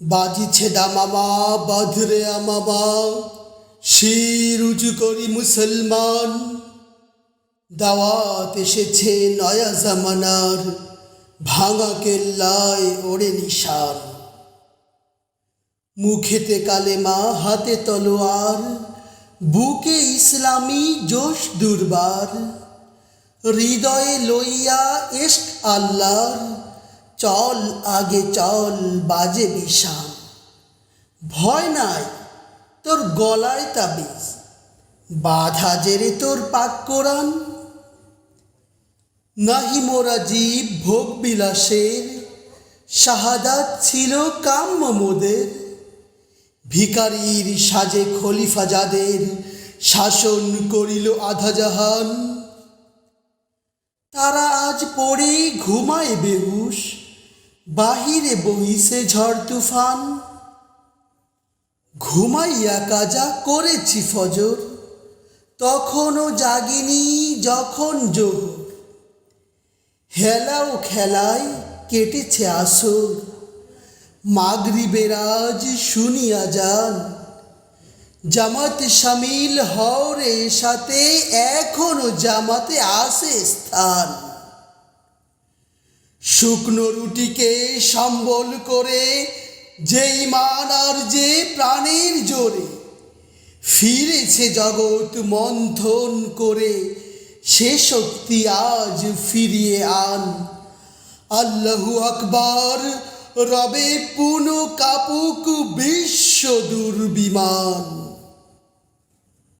বাজিছে দামামা বাধরে আমামা শির উঁচু করি মুসলমান। দাওয়াত এসেছে নয়া জামানার, ভাঙা কেল্লায় ওড়ে নিশান। মুখেতে কালেমা, হাতে তলোয়ার, বুকে ইসলামী জোশ দুর্বার। হৃদয়ে লইয়া এস্ক আল্লাহর চল আগে চল, বাজে বিষান ভয় নাই তোর গলায় তাবিজ, বাধা জেরে তোর পাক কোরআন। নাহি মোরা জীব ভোগ বিলাসের, শাহাদাত ছিল কাম্য মোদের। ভিকারির সাজে খলিফা যাদের, শাসন করিল আধা জাহান। তারা আজ পড়ে ঘুমায় বেহুশ বাহিরে বহিছে ঝড় তুফান। ঘুমাইয়া কাজা করেছি ফজর। তখনও জাগিনি যখন জোহর হেলাও খেলায় কেটেছে আসর। মাগরিবের আজ শুনিয়া যান। জামাত সামিল হওরে সাথে এখনও জামাতে আসে স্থান। শুকনো রুটিকে সম্বল করে যেই মান আর যে প্রাণের জোরে ফিরেছে জগৎ মন্থন করে, সে শক্তি আজ ফিরিয়ে আন। আল্লাহু আকবার, রবে পুনঃ কাপুক বিশ্ব দুর্বিমান।